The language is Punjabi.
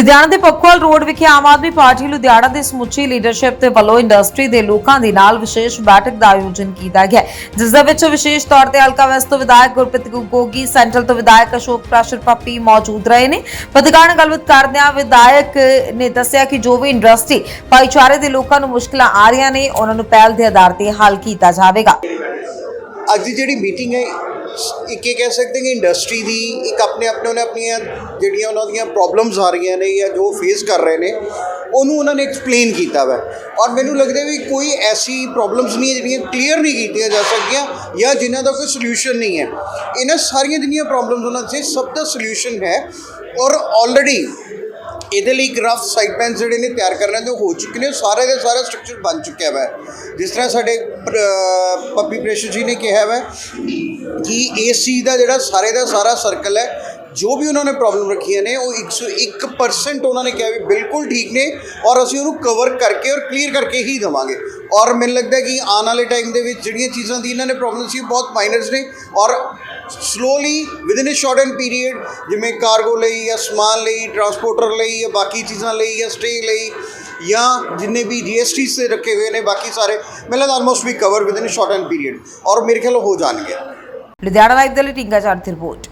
ਲੁਧਿਆਣਾ ਦੇ ਪੱਖੋਵਾਲ ਰੋਡ ਵਿਖੇ ਆਮ ਆਦਮੀ ਪਾਰਟੀ ਲੁਧਿਆਣਾ ਦੀ ਸਮੁੱਚੀ ਲੀਡਰਸ਼ਿਪ ਦੇ ਵੱਲੋਂ ਇੰਡਸਟਰੀ ਦੇ ਲੋਕਾਂ ਦੇ ਨਾਲ ਵਿਸ਼ੇਸ਼ ਬੈਠਕ ਦਾ ਆਯੋਜਨ ਕੀਤਾ ਗਿਆ। ਜਿਸ ਦੇ ਵਿੱਚ ਵਿਸ਼ੇਸ਼ ਤੌਰ ਤੇ ਹਲਕਾ ਵੈਸਟ ਤੋਂ ਵਿਧਾਇਕ ਗੁਰਪ੍ਰੀਤ ਗੋਗੀ ਸੈਂਟਰਲ ਤੋਂ ਵਿਧਾਇਕ ਅਸ਼ੋਕ ਪ੍ਰਾਸ਼ਰ ਪੱਪੀ ਮੌਜੂਦ ਰਹੇ ਨੇ। ਪੱਤਰਕਾਰ ਨਾਲ ਗੱਲਬਾਤ ਕਰਦਿਆਂ ਵਿਧਾਇਕ ਨੇ ਦੱਸਿਆ ਕਿ ਜੋ ਵੀ ਇੰਡਸਟਰੀ ਭਾਈਚਾਰੇ ਦੇ ਲੋਕਾਂ ਨੂੰ ਮੁਸ਼ਕਲਾਂ ਆ ਰਹੀਆਂ ਨੇ, ਉਹਨਾਂ ਨੂੰ ਪਹਿਲ ਦੇ ਆਧਾਰ ਤੇ ਹੱਲ ਕੀਤਾ ਜਾਵੇਗਾ। ਅੱਜ ਦੀ ਜਿਹੜੀ ਮੀਟਿੰਗ ਹੈ ਇੱਕ ਇਹ ਕਹਿ ਸਕਦੇ ਕਿ ਇੰਡਸਟਰੀ ਦੀ ਇੱਕ ਆਪਣੇ ਆਪਣੇ ਉਹਨੇ ਆਪਣੀਆਂ ਜਿਹੜੀਆਂ ਉਹਨਾਂ ਦੀਆਂ ਪ੍ਰੋਬਲਮਸ ਆ ਰਹੀਆਂ ਨੇ ਜਾਂ ਜੋ ਫੇਸ ਕਰ ਰਹੇ ਨੇ, ਉਹਨੂੰ ਉਹਨਾਂ ਨੇ ਐਕਸਪਲੇਨ ਕੀਤਾ ਵਾ। ਔਰ ਮੈਨੂੰ ਲੱਗਦਾ ਵੀ ਕੋਈ ਐਸੀ ਪ੍ਰੋਬਲਮਸ ਨਹੀਂ ਹੈ ਜਿਹੜੀਆਂ ਕਲੀਅਰ ਨਹੀਂ ਕੀਤੀਆਂ ਜਾ ਸਕਦੀਆਂ ਜਾਂ ਜਿਨ੍ਹਾਂ ਦਾ ਕੋਈ ਸੋਲੂਸ਼ਨ ਨਹੀਂ ਹੈ। ਇਹਨਾਂ ਸਾਰੀਆਂ ਜਿੰਨੀਆਂ ਪ੍ਰੋਬਲਮਸ ਉਹਨਾਂ 'ਚ ਸਭ ਦਾ ਸੋਲੂਸ਼ਨ ਹੈ। ਔਰ ਆਲਰੇਡੀ ਇਹਦੇ ਲਈ ਗ੍ਰਾਫ ਸਾਈਡ ਪੈਨਸ ਜਿਹੜੇ ਨੇ ਤਿਆਰ ਕਰਨੇ ਤੇ ਉਹ ਹੋ ਚੁੱਕੇ ਨੇ ਸਾਰੇ ਦੇ ਸਾਰਾ ਸਟਰਕਚਰ ਬਣ ਚੁੱਕਿਆ ਵਾ ਜਿਸ ਤਰ੍ਹਾਂ ਸਾਡੇ ਪੱਪੀ ਪ੍ਰੇਸ਼ਰ ਜੀ ਨੇ ਕਿਹਾ ਵਾ ਕਿ ਇਸ ਚੀਜ਼ ਦਾ ਜਿਹੜਾ ਸਾਰੇ ਦਾ ਸਾਰਾ ਸਰਕਲ ਹੈ, ਜੋ ਵੀ ਉਹਨਾਂ ਨੇ ਪ੍ਰੋਬਲਮ ਰੱਖੀਆਂ ਨੇ, ਉਹ 101% ਉਹਨਾਂ ਨੇ ਕਿਹਾ ਵੀ ਬਿਲਕੁਲ ਠੀਕ ਨੇ ਔਰ ਅਸੀਂ ਉਹਨੂੰ ਕਵਰ ਕਰਕੇ ਔਰ ਕਲੀਅਰ ਕਰਕੇ ਹੀ ਦੇਵਾਂਗੇ। ਔਰ ਮੈਨੂੰ ਲੱਗਦਾ ਕਿ ਆਉਣ ਵਾਲੇ ਟਾਈਮ ਦੇ ਵਿੱਚ ਜਿਹੜੀਆਂ ਚੀਜ਼ਾਂ ਦੀ ਇਹਨਾਂ ਨੇ ਪ੍ਰੋਬਲਮ ਸੀ, ਉਹ ਬਹੁਤ ਮਾਈਨਰਸ ਨੇ ਔਰ slowly within a short and period ਜਿਵੇਂ ਕਾਰਗੋ ਲਈ ਜਾਂ ਸਮਾਨ ਲਈ ਟਰਾਂਸਪੋਰਟਰ ਲਈ ਜਾਂ ਬਾਕੀ ਚੀਜ਼ਾਂ ਲਈ ਜਾਂ ਸਟੇ ਲਈ ਜਾਂ ਜਿੰਨੇ ਵੀ ਜੀਐਸਟੀ ਸੇ ਰੱਖੇ ਹੋਏ ਨੇ ਬਾਕੀ ਸਾਰੇ ਮੈਨੂੰ ਲੱਗਦਾ almost we cover within a short and period ਔਰ ਮੇਰੇ ਖਿਆਲ ਉਹ ਹੋ ਜਾਣਗੇ ਲੁਧਿਆਣਾ ਲਾਈਵ ਦੇ ਲਈ ਟਿੰਗਾ ਚਾਰ ਦੀ ਰਿਪੋਰਟ